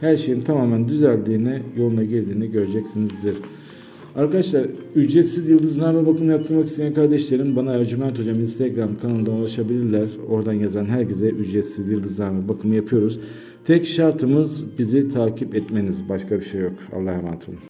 her şeyin tamamen düzeldiğini, yoluna girdiğini göreceksinizdir. Arkadaşlar ücretsiz yıldızname bakımı yaptırmak isteyen kardeşlerim bana Ercüment Hocam Instagram kanalından ulaşabilirler. Oradan yazan herkese ücretsiz yıldızname bakımı yapıyoruz. Tek şartımız bizi takip etmeniz. Başka bir şey yok. Allah'a emanet olun.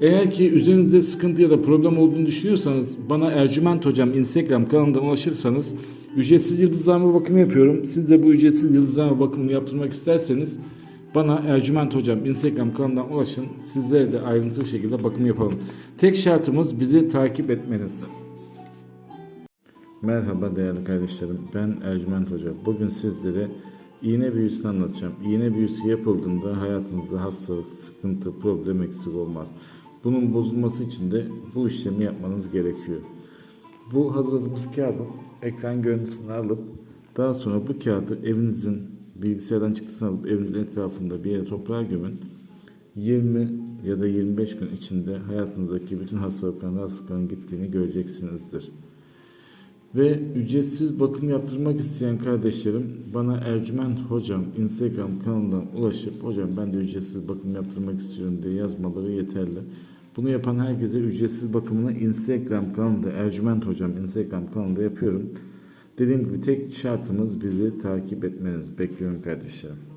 Eğer ki üzerinizde sıkıntı ya da problem olduğunu düşünüyorsanız bana Ercüment Hocam Instagram kanalından ulaşırsanız ücretsiz yıldızlama bakımı yapıyorum. Siz de bu ücretsiz yıldızlama bakımını yaptırmak isterseniz bana Ercüment Hocam Instagram kanalından ulaşın. Sizlere de ayrıntılı şekilde bakım yapalım. Tek şartımız bizi takip etmeniz. Merhaba değerli kardeşlerim. Ben Ercüment Hoca. Bugün sizlere iğne büyüsünü anlatacağım. İğne büyüsü yapıldığında hayatınızda hastalık, sıkıntı, problem eksik olmaz. Bunun bozulması için de bu işlemi yapmanız gerekiyor. Bu hazırladığımız kağıdın ekran görüntüsünü alıp daha sonra bu kağıdı evinizin bilgisayardan çıktısını alıp evinizin etrafında bir yere toprağa gömün. 20 ya da 25 gün içinde hayatınızdaki bütün hastalıkların, rahatsızlıkların gittiğini göreceksinizdir. Ve ücretsiz bakım yaptırmak isteyen kardeşlerim bana Ercüment Hocam Instagram kanalından ulaşıp hocam ben de ücretsiz bakım yaptırmak istiyorum diye yazmaları yeterli. Bunu yapan herkese ücretsiz bakımını Instagram kanalında Ercüment Hocam Instagram kanalında yapıyorum. Dediğim gibi tek şartımız bizi takip etmeniz. Bekliyorum kardeşlerim.